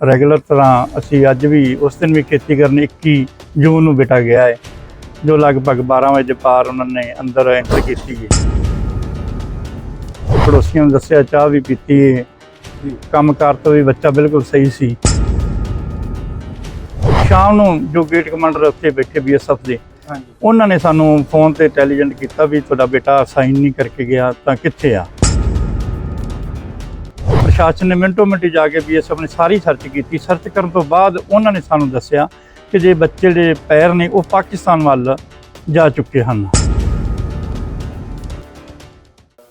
Regular ਤਰ੍ਹਾਂ ਅਸੀਂ ਅੱਜ ਵੀ ਉਸ ਦਿਨ ਵੀ ਖੇਤੀ ਕਰਨ 21 ਜੂਨ ਨੂੰ ਬੇਟਾ ਗਿਆ ਹੈ ਜੋ ਲਗਭਗ 12 ਵਜੇ ਪਾਰ ਉਹਨਾਂ ਨੇ ਅੰਦਰ ਐਂਟਰ ਕੀਤੀ ਹੈ। ਪੜੋਸੀਆਂ ਨੂੰ ਦੱਸਿਆ ਚਾਹ ਵੀ ਪੀਤੀ ਹੈ। ਕੰਮਕਾਰ ਤੋਂ ਵੀ ਬੱਚਾ ਬਿਲਕੁਲ ਸਹੀ ਸੀ। ਸ਼ਾਮ ਨੂੰ ਜੋ ਗੇਟ ਕਮਾਂਡਰ ਉੱਤੇ ਬੈਠੇ ਬੀਐਸਐਫ ਦੇ ਹਾਂਜੀ। ਉਹਨਾਂ ਨੇ ਸਾਨੂੰ ਫੋਨ ਤੇ ਇੰਟੈਲੀਜੈਂਟ ਕੀਤਾ ਵੀ ਤੁਹਾਡਾ ਬੇਟਾ ਸਾਈਨ ਨਹੀਂ ਕਰਕੇ ਗਿਆ ਤਾਂ ਕਿੱਥੇ ਆ? ਪ੍ਰਸ਼ਾਸਨ ਨੇ ਮਿੰਟੋ ਮਿੰਟੀ ਜਾ ਕੇ ਬੀਐਸਐਫ ਨੇ ਸਾਰੀ ਸਰਚ ਕੀਤੀ। ਸਰਚ ਕਰਨ ਤੋਂ ਬਾਅਦ ਉਹਨਾਂ ਨੇ ਸਾਨੂੰ ਦੱਸਿਆ ਕਿ ਜੇ ਬੱਚੇ ਦੇ ਪੈਰ ਨੇ ਉਹ ਪਾਕਿਸਤਾਨ ਵੱਲ ਜਾ ਚੁੱਕੇ ਹਨ।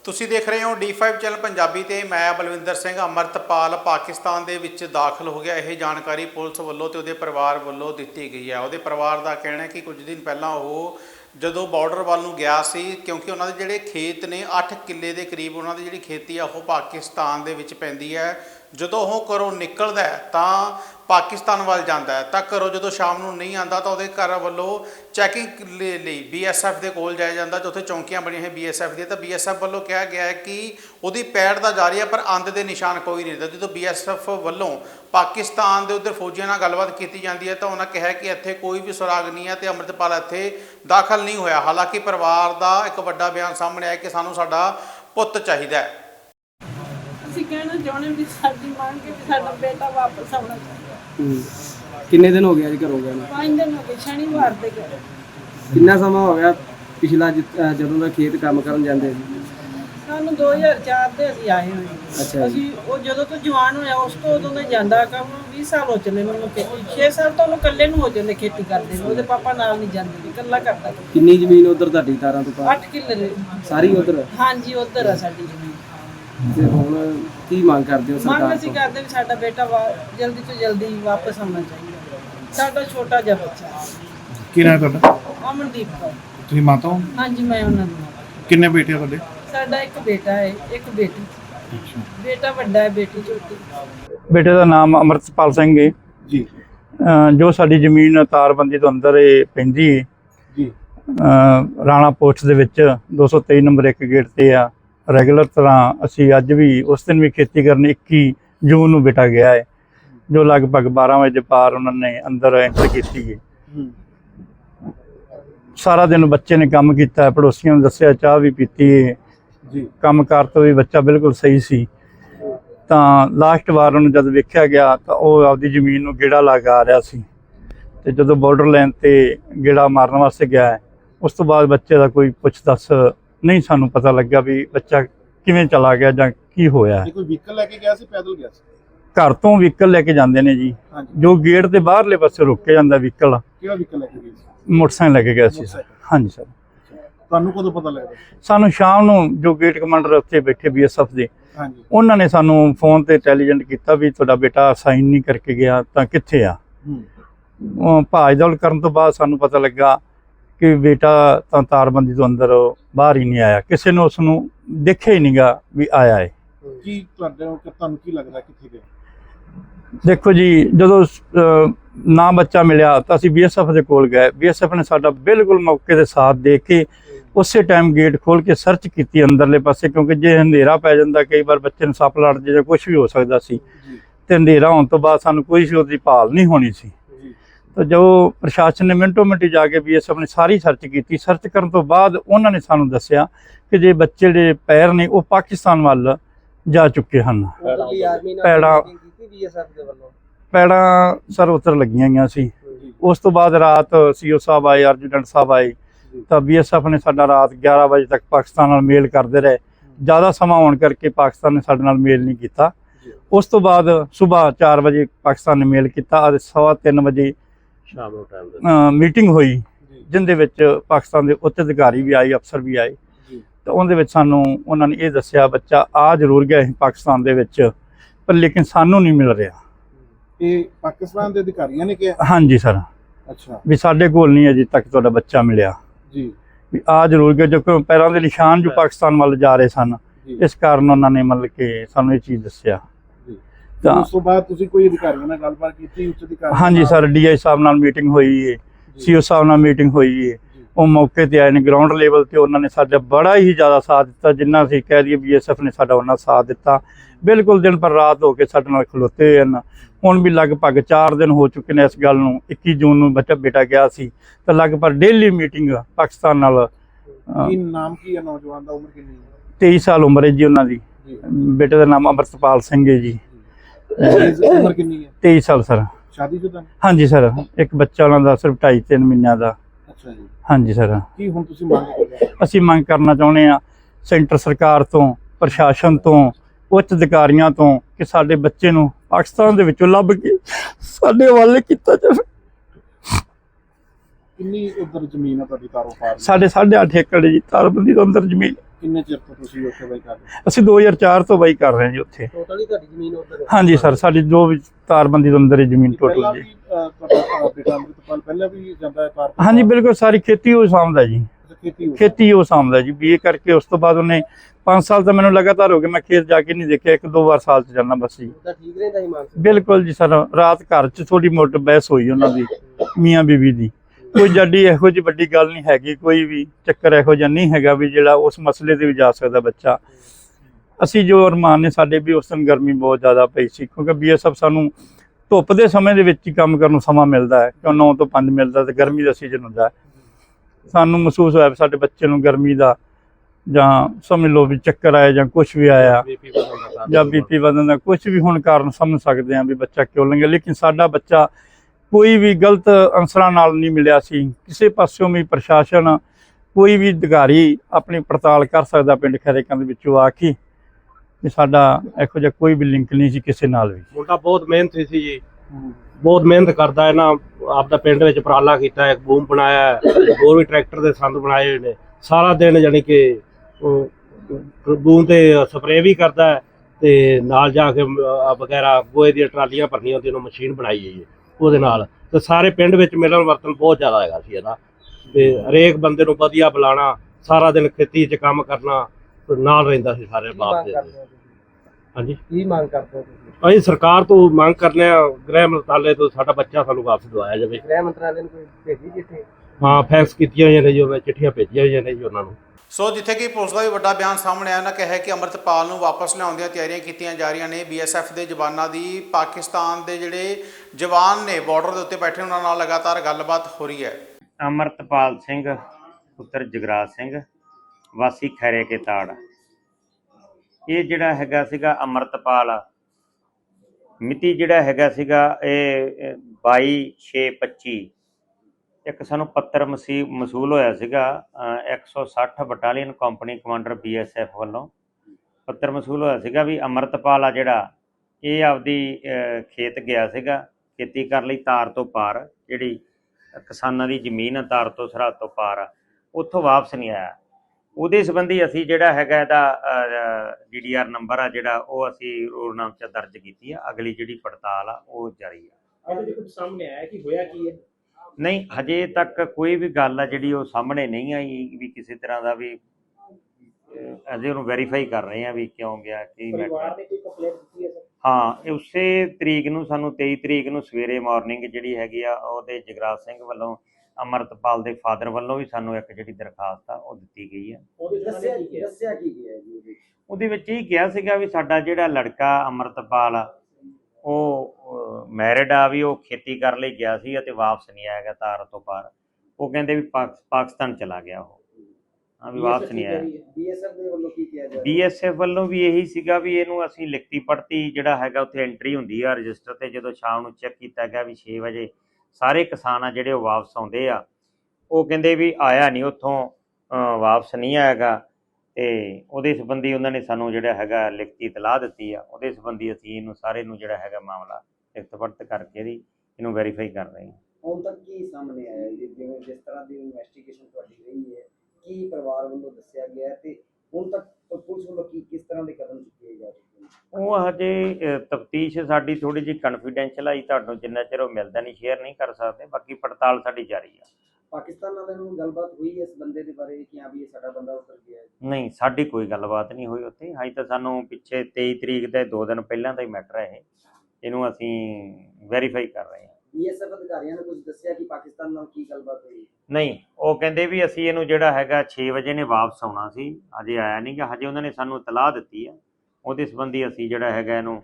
ਤੁਸੀਂ ਦੇਖ ਰਹੇ ਹੋ D5 ਚੈਨਲ ਪੰਜਾਬੀ ਤੇ ਮੈਂ ਬਲਵਿੰਦਰ ਸਿੰਘ ਅਮਰਤਪਾਲ। ਪਾਕਿਸਤਾਨ ਦੇ ਵਿੱਚ ਦਾਖਲ ਹੋ ਗਿਆ। ਇਹ ਜਾਣਕਾਰੀ ਪੁਲਿਸ ਵੱਲੋਂ ਤੇ ਉਹਦੇ ਪਰਿਵਾਰ ਵੱਲੋਂ ਦਿੱਤੀ ਗਈ ਹੈ। ਉਹਦੇ ਪਰਿਵਾਰ ਦਾ ਕਹਿਣਾ ਹੈ ਕਿ ਕੁਝ ਦਿਨ ਪਹਿਲਾਂ ਉਹ ਜਦੋਂ ਬਾਰਡਰ ਵੱਲ ਨੂੰ ਗਿਆ ਸੀ, ਕਿਉਂਕਿ ਉਹਨਾਂ ਦੇ ਜਿਹੜੇ ਖੇਤ ਨੇ 8 ਕਿੱਲੇ ਦੇ ਕਰੀਬ ਉਹਨਾਂ ਦੀ ਜਿਹੜੀ ਖੇਤੀ ਆ, ਉਹ ਪਾਕਿਸਤਾਨ ਦੇ ਵਿੱਚ ਪੈਂਦੀ ਹੈ। ਜਦੋਂ ਉਹ ਘਰੋਂ ਨਿਕਲਦਾ ਤਾਂ ਪਾਕਿਸਤਾਨ ਵੱਲ ਜਾਂਦਾ ਹੈ। ਤਾਂ ਘਰੋਂ ਜਦੋਂ ਸ਼ਾਮ ਨੂੰ ਨਹੀਂ ਆਂਦਾ ਤਾਂ ਉਹਦੇ ਘਰ ਵੱਲੋਂ ਚੈਕਿੰਗ ਲਈ। ਬੀਐਸਐਫ ਦੇ ਕੋਲ ਜਾਇਆ ਜਾਂਦਾ ਜਿੱਥੇ ਚੌਂਕੀਆਂ ਬਣੀਆਂ ਹੈ ਬੀਐਸਐਫ ਦੀਆਂ। ਤਾਂ ਬੀਐਸਐਫ ਵੱਲੋਂ ਕਿਹਾ ਗਿਆ ਹੈ ਕਿ ਉਹਦੀ ਪੈੜ ਦਾ ਜਾਰੀ ਹੈ, ਪਰ ਅੰਦ ਦੇ ਨਿਸ਼ਾਨ ਕੋਈ ਨਹੀਂ ਦਿੰਦਾ। ਜਦੋਂ ਬੀਐਸਐਫ ਵੱਲੋਂ ਪਾਕਿਸਤਾਨ ਦੇ ਉਧਰ ਫੌਜੀਆਂ ਨਾਲ ਗੱਲਬਾਤ ਕੀਤੀ ਜਾਂਦੀ ਹੈ, ਤਾਂ ਉਹਨਾਂ ਕਿਹਾ ਕਿ ਇੱਥੇ ਕੋਈ ਵੀ ਸੁਰਾਗ ਨਹੀਂ ਹੈ ਤੇ ਅੰਮ੍ਰਿਤਪਾਲ ਇੱਥੇ ਦਾਖਲ ਨਹੀਂ ਹੋਇਆ। ਹਾਲਾਂਕਿ ਪਰਿਵਾਰ ਦਾ ਇੱਕ ਵੱਡਾ ਬਿਆਨ ਸਾਹਮਣੇ ਆਇਆ ਕਿ ਸਾਨੂੰ ਸਾਡਾ ਪੁੱਤ ਚਾਹੀਦਾ ਹੈ। ਅਸੀਂ ਕਹਿਣਾ ਚਾਹੁੰਦੇ ਵੀ ਸਾਡੀ ਮੰਗ ਹੈ ਕਿ ਸਾਡਾ ਬੇਟਾ ਵਾਪਸ ਆਉਣਾ ਚਾਹੀਦਾ। ਹੂੰ। ਕਿੰਨੇ ਦਿਨ ਹੋ ਗਿਆ ਜੀ ਘਰੋਂ ਗਏ ਨੂੰ? ਪੰਜ ਦਿਨ ਹੋ ਗਏ ਸ਼ਨੀਵਾਰ ਦੇ ਗਏ ਕਿੰਨਾ ਸਮਾਂ ਹੋ ਗਿਆ ਪਿਛਲਾ ਜਿ- ਅਹ ਜਦੋਂ ਦਾ ਖੇਤ ਕੰਮ ਕਰਨ ਜਾਂਦੇ ਸੀ? ਸਾਨੂੰ 2004 ਦੇ ਅਸੀਂ ਆਏ ਹੋਏ ਹਾਂ। ਅੱਛਾ ਜੀ। ਅਸੀਂ ਉਹ ਜਦੋਂ ਤੋਂ ਜਵਾਨ ਹੋਇਆ ਉਸ ਤੋਂ ਉਦੋਂ ਦਾ ਜਾਂਦਾ ਕੰਮ 20 ਸਾਲ ਹੋ ਚਲੇ ਮੈਨੂੰ 6 ਸਾਲ ਤੋਂ ਉਹਨੂੰ ਇਕੱਲੇ ਨੂੰ ਹੋ ਜਾਂਦੇ ਖੇਤੀ ਕਰਦੇ ਨੂੰ ਉਹਦੇ ਪਾਪਾ ਨਾਲ ਨਹੀਂ ਜਾਂਦੇ ਸੀ, ਇਕੱਲਾ ਕਰਦਾ। ਕਿੰਨੀ ਜ਼ਮੀਨ ਉਧਰ ਤੁਹਾਡੀ ਤਾਰਾਂ ਤੋਂ ਪਾਰ? 8 ਕਿੱਲੇ ਨੇ। ਸਾਰੀ ਉਧਰ? ਹਾਂਜੀ ਉਧਰ ਆ ਸਾਡੀ ਜ਼ਮੀਨ। ਤੇ ਹੁਣ ਕੀ ਮੰਗ ਕਰਦੇ ਹੋ ਮੰਗ ਸਰਕਾਰ ਅਸੀਂ ਤੋਂ? ਕਰਦੇ ਵੀ ਸਾਡਾ ਬੇਟਾ ਵਾ- ਜਲਦੀ ਤੋਂ ਜਲਦੀ ਵਾਪਸ ਆਉਣਾ ਚਾਹੀਦਾ। ਸਾਡਾ ਛੋਟਾ ਜਿਹਾ ਬੱਚਾ। ਕੀ ਨਾਂ ਹੈ ਤੁਹਾਡਾ? ਅਮਨਦੀਪ ਕੌਰ। ਤੁਸੀਂ ਮਾਤਾ ਹੋ? ਹਾਂਜੀ ਮੈਂ ਉਹਨਾਂ ਨੂੰ ਕਿੰਨੇ ਬੇਟੇ ਆ ਤੁਹਾਡੇ? ਸਾਡਾ ਇੱਕ ਬੇਟਾ ਹੈ ਇੱਕ ਬੇਟੀ। ਬੇਟਾ ਵੱਡਾ ਹੈ ਬੇਟੀ ਛੋਟੀ। ਬੇਟੇ ਦਾ ਨਾਮ ਅਮਰਤਪਾਲ ਸਿੰਘ ਹੈ ਜੀ। ਅਹ ਜੋ ਸਾਡੀ ਜ਼ਮੀਨ ਤਾਰਬੰਦੀ ਤੋਂ ਅੰਦਰ ਇਹ ਪੈਂਦੀ ਹੈ ਜੀ। ਅਹ ਰਾਣਾ ਪੋਸਟ ਦੇ ਵਿੱਚ 223 ਨੰਬਰ ਇੱਕ ਗੇਟ ਤੇ ਆ। ਰੈਗੂਲਰ ਤਰ੍ਹਾਂ ਅਸੀਂ ਅੱਜ ਵੀ ਉਸ ਦਿਨ ਵੀ ਖੇਤੀ ਕਰਨ 21 ਜੂਨ ਨੂੰ ਬੇਟਾ ਗਿਆ ਹੈ ਜੋ ਲਗਭਗ 12 ਵਜੇ ਪਾਰ ਉਹਨਾਂ ਨੇ ਅੰਦਰ ਐਂਟਰ ਕੀਤੀ ਹੈ। ਸਾਰਾ ਦਿਨ ਬੱਚੇ ਨੇ ਕੰਮ ਕੀਤਾ ਪੜੋਸੀਆਂ ਨੂੰ ਦੱਸਿਆ ਚਾਹ ਵੀ ਪੀਤੀ ਹੈ। ਜੀ। ਕੰਮਕਾਰ ਤੋਂ ਵੀ ਬੱਚਾ ਬਿਲਕੁਲ ਸਹੀ ਸੀ। ਤਾਂ ਲਾਸਟ ਵਾਰ ਉਹਨੂੰ ਜਦ ਵੇਖਿਆ ਗਿਆ ਤਾਂ ਉਹ ਆਪਦੀ ਜ਼ਮੀਨ ਨੂੰ ਗੇੜਾ ਲਗਾ ਰਿਹਾ ਸੀ। ਤੇ ਜਦੋਂ ਬਾਰਡਰ ਲਾਈਨ ਤੇ ਗੇੜਾ ਮਾਰਨ ਵਾਸਤੇ ਗਿਆ ਉਸ ਤੋਂ ਬਾਅਦ ਬੱਚੇ ਦਾ ਕੋਈ ਪੁੱਛ ਦੱਸ ਨਹੀਂ ਸਾਨੂੰ ਪਤਾ ਲੱਗਾ ਵੀ ਬੱਚਾ ਕਿਵੇਂ ਚਲਾ ਗਿਆ ਜਾਂ ਕੀ ਹੋਇਆ। ਕੋਈ ਵਹੀਕਲ ਲੈ ਕੇ ਗਿਆ ਸੀ ਪੈਦਲ ਗਿਆ ਸੀ? ਘਰ ਤੋਂ ਵਹੀਕਲ ਲੈ ਕੇ ਜਾਂਦੇ ਨੇ ਜੀ। ਜੋ ਗੇਟ ਦੇ ਬਾਹਰਲੇ ਪਾਸੇ ਰੁੱਕ ਜਾਂਦਾ ਵਹੀਕਲ ਕਿਹੜਾ ਵਹੀਕਲ ਲੈ ਕੇ ਗਏ ਸੀ? ਮੋਟਰਸਾਈਕਲ ਲੈ ਕੇ ਗਿਆ ਸੀ। ਸਰ ਹਾਂਜੀ ਸਰ। ਤੁਹਾਨੂੰ ਕਦੋਂ ਪਤਾ ਲੱਗਦਾ? ਸਾਨੂੰ ਸ਼ਾਮ ਨੂੰ ਜੋ ਗੇਟ ਕਮਾਂਡਰ ਉੱਤੇ ਬੈਠੇ ਬੀਐਸਐਫ ਦੇ ਹਾਂਜੀ। ਉਹਨਾਂ ਨੇ ਸਾਨੂੰ ਫੋਨ ਤੇ ਇੰਟੈਲੀਜੈਂਟ ਕੀਤਾ ਵੀ ਤੁਹਾਡਾ ਬੇਟਾ ਸਾਈਨ ਨਹੀਂ ਕਰਕੇ ਗਿਆ ਤਾਂ ਕਿੱਥੇ ਆ? ਭਾਜ ਦੌੜ ਕਰਨ ਤੋਂ ਬਾਅਦ ਸਾਨੂੰ ਪਤਾ ਲੱਗਾ ਕਿ ਬੇਟਾ ਤਾਂ ਤਾਰਬੰਦੀ ਤੋਂ ਅੰਦਰ ਬਾਹਰ ਹੀ ਨਹੀਂ ਆਇਆ। ਕਿਸੇ ਨੇ ਉਸ ਨੂੰ ਦੇਖਿਆ ਹੀ ਨਹੀਂਗਾ ਵੀ ਆਇਆ ਹੈ ਕੀ ਤੁਹਾਡੇ ਤੁਹਾਨੂੰ ਕੀ ਲੱਗਦਾ ਕਿੱਥੇ ਗਏ ਦੇਖੋ ਜੀ ਜਦੋਂ ਨਾ ਬੱਚਾ ਮਿਲਿਆ ਤਾਂ ਅਸੀਂ ਬੀਐਸਐਫ ਦੇ ਕੋਲ ਗਏ। ਬੀਐਸਐਫ ਨੇ ਸਾਡਾ ਬਿਲਕੁਲ ਮੌਕੇ ਦੇ ਸਾਥ ਦੇ ਕੇ ਉਸੇ ਟਾਈਮ ਗੇਟ ਖੋਲ ਕੇ ਸਰਚ ਕੀਤੀ ਅੰਦਰਲੇ ਪਾਸੇ ਕਿਉਂਕਿ ਜੇ ਹਨੇਰਾ ਪੈ ਜਾਂਦਾ ਕਈ ਵਾਰ ਬੱਚੇ ਨੂੰ ਸੱਪ ਲੜ ਜੇ ਜਾਂ ਕੁਝ ਵੀ ਹੋ ਸਕਦਾ ਸੀ ਤੇ ਹਨੇਰਾ ਹੋਣ ਤੋਂ ਬਾਅਦ ਸਾਨੂੰ ਕੋਈ ਸੀ ਉਹਦੀ ਭਾਲ ਨਹੀਂ ਹੋਣੀ ਸੀ। ਤਾਂ ਜੋ ਪ੍ਰਸ਼ਾਸਨ ਨੇ ਮਿੰਟੋ ਮਿੰਟੀ ਜਾ ਕੇ ਬੀਐਸਐਫ ਨੇ ਸਾਰੀ ਸਰਚ ਕੀਤੀ। ਸਰਚ ਕਰਨ ਤੋਂ ਬਾਅਦ ਉਹਨਾਂ ਨੇ ਸਾਨੂੰ ਦੱਸਿਆ ਕਿ ਜੇ ਬੱਚੇ ਦੇ ਪੈਰ ਨੇ ਉਹ ਪਾਕਿਸਤਾਨ ਵੱਲ ਜਾ ਚੁੱਕੇ ਹਨ। ਪੈੜਾ- ਪੈੜਾਂ ਸਰ ਉਤਰ ਲੱਗੀਆਂ ਗਈਆਂ ਸੀ। ਉਸ ਤੋਂ ਬਾਅਦ ਰਾਤ ਸੀਓ ਸਾਹਿਬ ਆਏ ਅਰਜੁਨੈਂਟ ਸਾਹਿਬ ਆਏ। ਤਾਂ ਬੀਐਸਐਫ ਨੇ ਸਾਡਾ ਰਾਤ 11 ਵਜੇ ਤੱਕ ਪਾਕਿਸਤਾਨ ਨਾਲ ਮੇਲ ਕਰਦੇ ਰਹੇ। ਜ਼ਿਆਦਾ ਸਮਾਂ ਹੋਣ ਕਰਕੇ ਪਾਕਿਸਤਾਨ ਨੇ ਸਾਡੇ ਨਾਲ ਮੇਲ ਨਹੀਂ ਕੀਤਾ। ਉਸ ਤੋਂ ਬਾਅਦ ਸਵੇਰ 4 ਵਜੇ ਪਾਕਿਸਤਾਨ ਨੇ ਮੇਲ ਕੀਤਾ। ਅਤੇ ਸਵਾ 3 ਵਜੇ ਸ਼ਾਮ ਨੂੰ ਟਾਈਮ ਮੀਟਿੰਗ ਹੋਈ ਜਿੰਦੇ ਵਿੱਚ ਪਾਕਿਸਤਾਨ ਦੇ ਉੱਚ ਅਧਿਕਾਰੀ ਵੀ ਆਏ ਅਫਸਰ ਵੀ ਆਏ। ਤਾਂ ਉਹਦੇ ਵਿੱਚ ਸਾਨੂੰ ਉਹਨਾਂ ਨੇ ਇਹ ਦੱਸਿਆ ਬੱਚਾ ਆ ਜ਼ਰੂਰ ਗਿਆ ਸੀ ਪਾਕਿਸਤਾਨ ਦੇ ਵਿੱਚ ਪਰ ਲੇਕਿਨ ਸਾਨੂੰ ਨਹੀਂ ਮਿਲ ਰਿਹਾ। ਇਹ ਪਾਕਿਸਤਾਨ ਦੇ ਅਧਿਕਾਰੀਆਂ ਨੇ ਕਿਹਾ? ਹਾਂਜੀ ਸਰ। ਅੱਛਾ। ਵੀ ਸਾਡੇ ਕੋਲ ਨਹੀਂ ਅਜੇ ਤੱਕ ਤੁਹਾਡਾ ਬੱਚਾ ਮਿਲਿਆ। ਜੀ। ਵੀ ਆ ਜ਼ਰੂਰ ਗਿਆ ਜੋ ਕਿ ਪੈਰਾਂ ਦੇ ਨਿਸ਼ਾਨ ਜੋ ਪਾਕਿਸਤਾਨ ਵੱਲ ਜਾ ਰਹੇ ਸਨ ਇਸ ਕਾਰਨ ਉਹਨਾਂ ਨੇ ਮਤਲਬ ਕਿ ਸਾਨੂੰ ਇਹ ਚੀਜ਼ ਦੱਸਿਆ। ਤਾਂ ਉਸ ਤੋਂ ਬਾਅਦ ਤੁਸੀਂ ਕੋਈ ਅਧਿਕਾਰੀਆਂ ਨਾਲ ਗੱਲਬਾਤ ਕੀਤੀ ਉੱਚ ਅਧਿਕਾਰੀ ਹਾਂਜੀ ਸਰ ਡੀਆਈ ਸਾਹਿਬ ਨਾਲ ਮੀਟਿੰਗ ਹੋਈ ਹੈ ਸੀਓ ਸਾਹਿਬ ਨਾਲ ਮੀਟਿੰਗ ਹੋਈ ਹੈ ਉਹ ਮੌਕੇ ਤੇ ਆਏ ਨੇ ਗਰਾਊਂਡ ਲੈਵਲ ਤੇ ਉਹਨਾਂ ਨੇ ਸਾਡਾ ਬੜਾ ਹੀ ਜ਼ਿਆਦਾ ਸਾਥ ਦਿੱਤਾ ਜਿੰਨਾ ਅਸੀਂ ਕਹਿ ਦਈਏ ਬੀਐਸਐਫ ਨੇ ਸਾਡਾ ਉਹਨਾਂ ਸਾਥ ਦਿੱਤਾ। ਬਿਲਕੁਲ ਦਿਨ ਪਰ ਰਾਤ ਹੋ ਕੇ ਸਾਡੇ ਨਾਲ ਖਲੋਤੇ ਹਨ। ਹੁਣ ਵੀ ਲਗਭਗ 4 ਦਿਨ ਹੋ ਚੁੱਕੇ ਨੇ ਇਸ ਗੱਲ ਨੂੰ 21 ਜੂਨ ਨੂੰ ਬੱਚਾ ਬੇਟਾ ਗਿਆ ਸੀ। ਤਾਂ ਲਗਭਗ ਡੇਲੀ ਮੀਟਿੰਗ ਪਾਕਿਸਤਾਨ ਨਾਲ ਕੀ ਨਾਮ ਕੀ ਹੈ? ਨੌਜਵਾਨ ਦਾ ਉਮਰ ਕਿੰਨੀ ਹੈ? 23 ਸਾਲ ਉਮਰ ਹੈ ਜੀ ਉਹਨਾਂ ਦੀ। ਬੇਟੇ ਦਾ ਨਾਮ ਅਮਰਤਪਾਲ ਸਿੰਘ ਹੈ ਜੀ। ਉਮਰ ਕਿੰਨੀ ਹੈ? 23 ਸਾਲ ਸਰ। ਸ਼ਾਦੀशुदा ਹਾਂਜੀ ਸਰ ਇੱਕ ਬੱਚਾ ਉਹਨਾਂ ਦਾ ਸਿਰਫ 2.5 3 ਮਹੀਨਿਆਂ ਦਾ। ਅੱਛਾ ਜੀ। ਹਾਂਜੀ ਸਰ। ਕੀ ਹੁਣ ਤੁਸੀਂ ਮੰਗ ਕਰਦੇ ਅਸੀਂ ਮੰਗ ਕਰਨਾ ਚਾਹੁੰਦੇ ਆ ਸੈਂਟਰ ਸਰਕਾਰ ਤੋਂ ਪ੍ਰਸ਼ਾਸਨ ਤੋਂ ਉੱਚ ਅਧਿਕਾਰੀਆਂ ਤੋਂ ਕਿ ਸਾਡੇ ਬੱਚੇ ਨੂੰ ਪਾਕਿਸਤਾਨ ਦੇ ਵਿੱਚੋਂ ਲੱਭ ਕੇ ਸਾਡੇ ਹਵਾਲੇ ਕੀਤਾ ਜਾਵੇ। ਕਿੰਨੀ ਉਧਰ ਜ਼ਮੀਨ ਹੈ ਤੁਹਾਡੀ ਕਾਰੋਬਾਰ ਦੀ? ਸਾਡੇ 8.5 ਏਕੜ ਜੀ ਤਾਰਬੰਦੀ ਤੋਂ ਅੰਦਰ ਜ਼ਮੀਨ। ਕਿੰਨੇ ਚਿਰ ਤੋਂ ਤੁਸੀਂ ਉੱਥੇ ਬਈ ਕਰ ਰਹੇ? ਅਸੀਂ 2004 ਤੋਂ ਬਾਈ ਕਰ ਰਹੇ ਹਾਂ ਜੀ ਉੱਥੇ। ਟੋਟਲੀ ਤੁਹਾਡੀ ਜ਼ਮੀਨ ਉਧਰ ਹਾਂਜੀ ਸਰ ਸਾਡੀ ਜੋ ਵੀ ਤਾਰਬੰਦੀ ਤੋਂ ਅੰਦਰ ਹੀ ਜ਼ਮੀਨ ਟੋਟਲ ਜੀ। ਬੇਟਾ ਅੰਮ੍ਰਿਤਪਾਲ ਪਹਿਲਾਂ ਵੀ ਜਾਂਦਾ ਹੈ ਹਾਂਜੀ ਬਿਲਕੁਲ ਸਾਰੀ ਖੇਤੀ ਉਹ ਸਾਂਭਦਾ ਜੀ। ਖੇਤੀ ਉਹ ਸਾਂਭਦਾ ਜੀ। ਬੀਏ ਕਰਕੇ ਉਸ ਤੋਂ ਬਾਅਦ ਉਹਨੇ 5 ਸਾਲ ਤਾਂ ਮੈਨੂੰ ਲਗਾਤਾਰ ਹੋ ਗਏ ਮੈਂ ਖੇਤ ਜਾ ਕੇ ਨਹੀਂ ਦੇਖਿਆ ਇੱਕ ਦੋ ਵਾਰ ਸਾਲ ਚ ਜਾਂਦਾ ਬਸ ਜੀ। ਤਾਂ ਠੀਕ ਰਹਿੰਦਾ ਸੀ ਮਾਨ ਬਿਲਕੁਲ ਜੀ ਸਰ ਰਾਤ ਘਰ 'ਚ ਥੋੜੀ ਮੋਟ ਬਹਿਸ ਹੋਈ ਉਹਨਾਂ ਦੀ ਮੀਆਂ ਬੀਬੀ ਦੀ। ਕੋਈ ਜੱਡੀ ਇਹੋ ਜਿਹੀ ਵੱਡੀ ਗੱਲ ਨਹੀਂ ਹੈਗੀ, ਕੋਈ ਵੀ ਚੱਕਰ ਇਹੋ ਜਿਹਾ ਨਹੀਂ ਹੈਗਾ ਵੀ ਜਿਹੜਾ ਉਸ ਮਸਲੇ ਤੇ ਵੀ ਜਾ ਸਕਦਾ ਬੱਚਾ। ਅਸੀਂ ਜੋ ਅਰਮਾਨ ਨੇ ਸਾਡੇ ਵੀ ਉਸ ਦਿਨ ਗਰਮੀ ਬਹੁਤ ਜ਼ਿਆਦਾ ਪਈ ਸੀ, ਕਿਉਂਕਿ ਬੀਐਸਐਫ ਸਾਨੂੰ ਧੁੱਪ ਦੇ ਸਮੇਂ ਦੇ ਵਿੱਚ ਹੀ ਕੰਮ ਕਰਨ ਨੂੰ ਸਮਾਂ ਮਿਲਦਾ ਹੈ, ਕਿਉਂ 9 ਤੋਂ 5 ਮਿਲਦਾ ਤੇ ਗਰਮੀ ਦਾ ਸੀਜ਼ਨ ਹੁੰਦਾ ਸਾਨੂੰ ਮਹਿਸੂਸ ਹੋਇਆ ਵੀ ਸਾਡੇ ਬੱਚੇ ਨੂੰ ਗਰਮੀ ਦਾ ਜਾਂ ਸਮਝ ਲਓ ਵੀ ਚੱਕਰ ਆਇਆ ਜਾਂ ਕੁਝ ਵੀ ਆਇਆ, ਜਾਂ ਬੀਪੀ ਵਧਣ ਦਾ ਕੁਝ ਵੀ ਹੁਣ ਕਾਰਨ ਸਮਝ ਸਕਦੇ ਹਾਂ ਵੀ ਬੱਚਾ ਕਿਉਂ ਲੰਘਿਆ, ਲੇਕਿਨ ਸਾਡਾ ਬੱਚਾ ਕੋਈ ਵੀ ਗਲਤ ਅਨਸਰਾਂ ਨਾਲ ਨਹੀਂ ਮਿਲਿਆ ਸੀ। ਕਿਸੇ ਪਾਸਿਓਂ ਵੀ ਪ੍ਰਸ਼ਾਸਨ ਕੋਈ ਵੀ ਅਧਿਕਾਰੀ ਆਪਣੀ ਪੜਤਾਲ ਕਰ ਸਕਦਾ ਪਿੰਡ ਖੈਰੇਕਾਂ ਦੇ ਵਿੱਚੋਂ ਆ ਕੇ ਵੀ ਸਾਡਾ ਇਹੋ ਜਿਹਾ ਕੋਈ ਵੀ ਲਿੰਕ ਨਹੀਂ ਸੀ ਕਿਸੇ ਨਾਲ ਵੀ। ਮੁੰਡਾ ਬਹੁਤ ਮਿਹਨਤੀ ਸੀ ਜੀ। ਬਹੁਤ ਮਿਹਨਤ ਕਰਦਾ ਹੈ ਨਾ। ਆਪਦਾ ਪਿੰਡ ਵਿੱਚ ਉਪਰਾਲਾ ਕੀਤਾ ਹੈ ਬੂਮ ਬਣਾਇਆ ਹੈ, ਹੋਰ ਵੀ ਟਰੈਕਟਰ ਦੇ ਸੰਦ ਬਣਾਏ ਹੋਏ ਨੇ। ਸਾਰਾ ਦਿਨ ਯਾਨੀ ਕਿ ਉਹ ਬੂਮ ਤੇ ਸਪਰੇਅ ਵੀ ਕਰਦਾ ਹੈ ਤੇ ਨਾਲ ਜਾ ਕੇ ਵਗੈਰਾ ਗੋਏ ਦੀਆਂ ਟਰਾਲੀਆਂ ਭਰਨੀਆਂ ਹੁੰਦੀਆਂ ਨੇ ਮਸ਼ੀਨ ਬਣਾਈ ਹੋਈ ਹੈ ਉਹਦੇ ਨਾਲ। ਤੇ ਸਾਰੇ ਪਿੰਡ ਵਿੱਚ ਮਿਲਣ ਵਰਤਨ ਬਹੁਤ ਜ਼ਿਆਦਾ ਹੈਗਾ ਸੀ ਇਹਦਾ। ਤੇ ਹਰੇਕ ਬੰਦੇ ਨੂੰ ਵਧੀਆ ਬੁਲਾਣਾ ਸਾਰਾ ਦਿਨ ਖੇਤੀ 'ਚ ਕੰਮ ਕਰਨਾ ਤੇ ਨਾਲ ਰਹਿੰਦਾ ਸੀ ਸਾਰੇ ਬਾਪ ਦੇ। ਹਾਂਜੀ? ਕੀ ਮੰਗ ਕਰਦੇ ਹੋ ਤੁਸੀਂ? ਅਸੀਂ ਸਰਕਾਰ ਤੋਂ ਮੰਗ ਕਰਨੇ ਆ ਗ੍ਰਹਿ ਮੰਤਰਾਲੇ ਤੋਂ ਸਾਡਾ ਬੱਚਾ ਸਾਨੂੰ ਵਾਪਸ ਦਵਾਇਆ ਜਾਵੇ। ਗ੍ਰਹਿ ਮੰਤਰਾਲੇ ਨੂੰ ਕੋਈ ਭੇਜੀ ਜਿੱਥੇ? ਹਾਂ ਫੈਕਸ ਕੀਤੀਆਂ ਹੋਈਆਂ ਨੇ ਜੋ ਮੈਂ ਚਿੱਠੀਆਂ ਭੇਜੀਆਂ ਹੋਈਆਂ ਨੇ ਜੀ ਉਹਨਾਂ ਨੂੰ। ਸੋ ਜਿੱਥੇ ਕਿ ਪੁਲਿਸ ਦਾ ਵੀ ਵੱਡਾ ਬਿਆਨ ਸਾਹਮਣੇ ਆਇਆ, ਉਹਨਾਂ ਕਿਹਾ ਕਿ ਅਮਰਤਪਾਲ ਨੂੰ ਵਾਪਸ ਲਿਆਉਣ ਦੀਆਂ ਤਿਆਰੀਆਂ ਕੀਤੀਆਂ ਜਾ ਰਹੀਆਂ ਨੇ। ਬੀਐਸਐਫ ਦੇ ਜਵਾਨਾਂ ਦੀ ਪਾਕਿਸਤਾਨ ਦੇ ਜਿਹੜੇ ਜਵਾਨ ਨੇ ਬਾਰਡਰ ਦੇ ਉੱਤੇ ਬੈਠੇ ਉਹਨਾਂ ਨਾਲ ਲਗਾਤਾਰ ਗੱਲਬਾਤ ਹੋ ਰਹੀ ਹੈ। ਅਮਰਤਪਾਲ ਸਿੰਘ, ਪੁੱਤਰ ਜਗਰਾਜ ਸਿੰਘ, ਵਾਸੀ ਖੈਰੇ ਕੇ ਤਾੜ। ਇਹ ਜਿਹੜਾ ਹੈਗਾ ਸੀਗਾ ਅਮਰਤਪਾਲ, ਮਿਤੀ ਜਿਹੜਾ ਹੈਗਾ ਸੀਗਾ, ਇਹ 22/6/25 ਇੱਕ ਸਾਨੂੰ ਪੱਤਰ ਮਸੀ ਮਸੂਲ ਹੋਇਆ ਸੀਗਾ ਅ, 160 ਬਟਾਲੀਅਨ ਕੰਪਨੀ ਕਮਾਂਡਰ ਬੀਐਸਐਫ ਵੱਲੋਂ। ਪੱਤਰ ਮਸੂਲ ਹੋਇਆ ਸੀਗਾ ਵੀ ਅਮਰਤਪਾਲ ਆ ਜਿਹੜਾ ਇਹ ਆਪਦੀ ਖੇਤ ਗਿਆ ਸੀਗਾ ਖੇਤੀ ਕਰਨ ਲਈ ਤਾਰ ਤੋਂ ਪਾਰ ਜਿਹੜੀ ਕਿਸਾਨਾਂ ਦੀ ਜ਼ਮੀਨ ਆ ਤਾਰ ਤੋਂ ਸਰਹੱਦ ਤੋਂ ਪਾਰ ਉੱਥੋਂ ਵਾਪਸ ਨਹੀਂ ਆਇਆ। ਉਹਦੇ ਸੰਬੰਧੀ ਅਸੀਂ ਜਿਹੜਾ ਹੈਗਾ ਇਹਦਾ ਡੀਡੀਆਰ ਨੰਬਰ ਆ ਜਿਹੜਾ ਉਹ ਅਸੀਂ ਰੋਲ ਨਾਮ ਚ ਦਰਜ ਕੀਤੀ ਆ ਅਗਲੀ ਜਿਹੜੀ ਪੜਤਾਲ ਆ ਉਹ ਜਾਰੀ ਆ। ਇਹਦੇ ਕੁਝ ਸਾਹਮਣੇ ਆਇਆ ਕਿ ਹੋਇਆ ਕੀ ਹੈ? ਨਹੀਂ ਹਜੇ ਤੱਕ ਕੋਈ ਵੀ ਗੱਲ ਆ ਜਿਹੜੀ ਉਹ ਸਾਹਮਣੇ ਨਹੀਂ ਆਈ ਵੀ ਕਿਸੇ ਤਰ੍ਹਾਂ ਦਾ ਵੀ ਅਹ, ਅਜੇ ਉਹਨੂੰ ਵੈਰੀਫਾਈ ਕਰ ਰਹੇ ਆ ਵੀ ਕਿਉਂ ਗਿਆ ਕੀ ਮੈਟਰ ਨੇ ਕੋਈ ਕੰਪਲੇਂਟ ਦਿੱਤੀ ਹੈ ਸਰ ਹਾਂ ਇਹ ਉਸੇ ਤਰੀਕ ਨੂੰ ਸਾਨੂੰ 23 ਤਰੀਕ ਨੂੰ ਸਵੇਰੇ ਮਾਰਨਿੰਗ ਜਿਹੜੀ ਹੈਗੀ ਆ ਉਹਦੇ ਜਗਰਾਜ ਸਿੰਘ ਵੱਲੋਂ ਅਮਰਤਪਾਲ ਦੇ ਫਾਦਰ ਵੱਲੋਂ ਵੀ ਸਾਨੂੰ ਇੱਕ ਜਿਹੜੀ ਦਰਖਾਸਤ ਆ ਉਹ ਦਿੱਤੀ ਗਈ ਆ। ਉਹਦੇ ਦੱਸਿਆ ਦੱਸਿਆ ਕੀ ਗਿਆ ਜੀ ਉਹਦੇ ਉਹਦੇ ਵਿੱਚ ਇਹ ਕਿਹਾ ਸੀਗਾ ਵੀ ਸਾਡਾ ਜਿਹੜਾ ਲੜਕਾ ਅਮਰਤਪਾਲ ਆ ਉਹ ਮੈਰਿਡ ਆ ਵੀ ਉਹ ਖੇਤੀ ਕਰਨ ਲਈ ਗਿਆ ਸੀ ਅਤੇ ਵਾਪਸ ਨਹੀਂ ਆਏਗਾ ਤਾਰ ਤੋਂ ਪਾਰ ਉਹ ਕਹਿੰਦੇ ਵੀ ਪਾਕ- ਪਾਕਿਸਤਾਨ ਚਲਾ ਗਿਆ ਉਹ। ਹਾਂ ਵੀ ਵਾਪਸ ਨਹੀਂ ਆਇਆ। ਬੀਐਸਐਫ ਦੇ ਵੱਲੋਂ ਕੀ ਕਿਹਾ ਜਾ ਬੀਐਸਐਫ ਵੱਲੋਂ ਵੀ ਇਹੀ ਸੀਗਾ ਵੀ ਇਹਨੂੰ ਅਸੀਂ ਲਿਖਤੀ ਪੜਤੀ ਜਿਹੜਾ ਹੈਗਾ ਉੱਥੇ ਐਂਟਰੀ ਹੁੰਦੀ ਆ ਰਜਿਸਟਰ ਤੇ ਜਦੋਂ ਸ਼ਾਮ ਨੂੰ ਚੈੱਕ ਕੀਤਾ ਗਿਆ ਵੀ 6 ਵਜੇ ਸਾਰੇ ਕਿਸਾਨ ਆ ਜਿਹੜੇ ਉਹ ਵਾਪਸ ਆਉਂਦੇ ਆ। ਉਹ ਕਹਿੰਦੇ ਵੀ ਆਇਆ ਨਹੀਂ ਉੱਥੋਂ ਵਾਪਸ ਨਹੀਂ ਆਏਗਾ ਤੇ ਉਹਦੇ ਸੰਬੰਧੀ ਉਹਨਾਂ ਨੇ ਸਾਨੂੰ ਜਿਹੜਾ ਹੈਗਾ ਲਿਖਤੀ ਇਤਲਾਹ ਦਿੱਤੀ ਆ। ਉਹਦੇ ਸੰਬੰਧੀ ਅਸੀਂ ਇਹਨੂੰ ਸਾਰੇ ਨੂੰ ਜਿਹੜਾ ਹੈਗਾ ਮਾਮਲਾ ਲਿਖਤ ਕਰਕੇ ਇਹਦੀ ਇਹਨੂੰ ਵੈਰੀਫਾਈ ਕਰ ਰਹੇ ਹਾਂ। ਹੁਣ ਤੱਕ ਕੀ ਸਾਹਮਣੇ ਆਇਆ ਜੀ? ਜਿਵੇਂ ਜਿਸ ਤਰ੍ਹਾਂ ਦੀ ਇਨਵੈਸਟੀਗੇਸ਼ਨ ਤੁਹਾਡੀ ਰਹੀ ਹੈ ਕੀ ਪਰਿਵਾਰ ਵੱਲੋਂ ਦੱਸਿਆ ਗਿਆ ਤੇ ਹੁਣ ਤੱਕ ਪੁਲਿਸ ਵੱਲੋਂ ਕੀ ਕਿਸ ਤਰ੍ਹਾਂ ਦੇ ਕਦਮ ਚੁੱਕੇ ਜਾ ਨੇ? ਉਹ ਹਜੇ ਤਫਤੀਸ਼ ਸਾਡੀ ਥੋੜੀ ਜਿਹੀ ਕਨਫੀਡੈਂਸ਼ੀਅਲ ਆਈ ਤੁਹਾਨੂੰ ਜਿੰਨਾ ਚਿਰ ਉਹ ਮਿਲਦਾ ਨਹੀਂ ਸ਼ੇਅਰ ਨਹੀਂ ਕਰ ਸਕਦੇ ਬਾਕੀ ਪੜਤਾਲ ਸਾਡੀ ਜਾਰੀ ਆ। ਪਾਕਿਸਤਾਨ ਵਾਲਿਆਂ ਨੂੰ ਗੱਲਬਾਤ ਹੋਈ ਹੈ ਇਸ ਬੰਦੇ ਦੇ ਬਾਰੇ ਕਿ ਹਾਂ ਵੀ ਇਹ ਸਾਡਾ ਬੰਦਾ ਉੱਤਰ ਗਿਆ ਹੈ ਨਹੀਂ ਸਾਡੀ ਕੋਈ ਗੱਲਬਾਤ ਨਹੀਂ ਹੋਈ ਉੱਥੇ। ਹਜੇ ਤਾਂ ਸਾਨੂੰ ਪਿੱਛੇ 23 ਤਰੀਕ ਦੇ 2 ਦਿਨ ਪਹਿਲਾਂ ਦਾ ਹੀ ਮੈਟਰ ਹੈ ਇਹ। ਇਹਨੂੰ ਅਸੀਂ ਵੈਰੀਫਾਈ ਕਰ ਰਹੇ ਹਾਂ। ਬੀਐਸਐਫ ਅਧਿਕਾਰੀਆਂ ਨੇ ਕੁਝ ਦੱਸਿਆ ਕਿ ਪਾਕਿਸਤਾਨ ਨਾਲ ਕੀ ਗੱਲਬਾਤ ਹੋਈ? ਨਹੀਂ ਉਹ ਕਹਿੰਦੇ ਵੀ ਅਸੀਂ ਇਹਨੂੰ ਜਿਹੜਾ ਹੈਗਾ 6 ਵਜੇ ਨੇ ਵਾਪਸ ਆਉਣਾ ਸੀ। ਅਜੇ ਆਇਆ ਨਹੀਂਗਾ ਹਜੇ ਉਹਨਾਂ ਨੇ ਸਾਨੂੰ ਇਤਲਾਹ ਦਿੱਤੀ ਆ। ਉਹਦੇ ਸੰਬੰਧੀ ਅਸੀਂ ਜਿਹੜਾ ਹੈਗਾ ਇਹਨੂੰ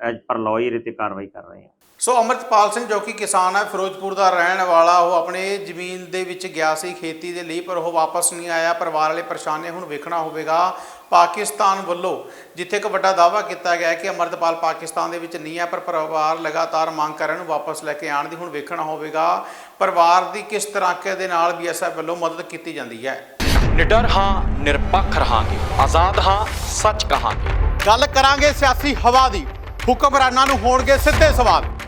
ਐਜ ਪਰ ਹੀ ਤੇ ਕਾਰਵਾਈ ਕਰ ਰਹੇ ਹਾਂ। ਸੋ ਅਮਰਤਪਾਲ ਸਿੰਘ ਜੋ ਕਿ ਕਿਸਾਨ ਹੈ ਫਿਰੋਜ਼ਪੁਰ ਦਾ ਰਹਿਣ ਵਾਲਾ ਉਹ ਆਪਣੇ ਜ਼ਮੀਨ ਦੇ ਵਿੱਚ ਗਿਆ ਸੀ ਖੇਤੀ ਦੇ ਲਈ ਪਰ ਉਹ ਵਾਪਸ ਨਹੀਂ ਆਇਆ। ਪਰਿਵਾਰ ਵਾਲੇ ਪਰੇਸ਼ਾਨ ਨੇ ਹੁਣ ਵੇਖਣਾ ਹੋਵੇਗਾ ਪਾਕਿਸਤਾਨ ਵੱਲੋਂ। ਜਿੱਥੇ ਇੱਕ ਵੱਡਾ ਦਾਅਵਾ ਕੀਤਾ ਗਿਆ ਹੈ ਕਿ ਅਮਰਤਪਾਲ ਪਾਕਿਸਤਾਨ ਦੇ ਵਿੱਚ ਨਹੀਂ ਹੈ ਪਰ ਪਰਿਵਾਰ ਲਗਾਤਾਰ ਮੰਗ ਕਰ ਰਿਹਾ ਨੂੰ ਵਾਪਸ ਲੈ ਕੇ ਆਉਣ ਦੀ। ਹੁਣ ਵੇਖਣਾ ਹੋਵੇਗਾ ਪਰਿਵਾਰ ਦੀ ਕਿਸ ਤਰ੍ਹਾਂ ਦੇ ਨਾਲ ਬੀਐਸਐਫ ਵੱਲੋਂ ਮਦਦ ਕੀਤੀ ਜਾਂਦੀ ਹੈ। ਨਿਡਰ ਹਾਂ ਨਿਰਪੱਖ ਰਹਾਂਗੇ। ਆਜ਼ਾਦ ਹਾਂ ਸੱਚ ਕਹਾਂਗੇ। ਗੱਲ ਕਰਾਂਗੇ ਸਿਆਸੀ ਹਵਾ ਦੀ। ਹੁਕਮਰਾਨਾਂ ਨੂੰ ਹੋਣਗੇ ਸਿੱਧੇ ਸਵਾਲ।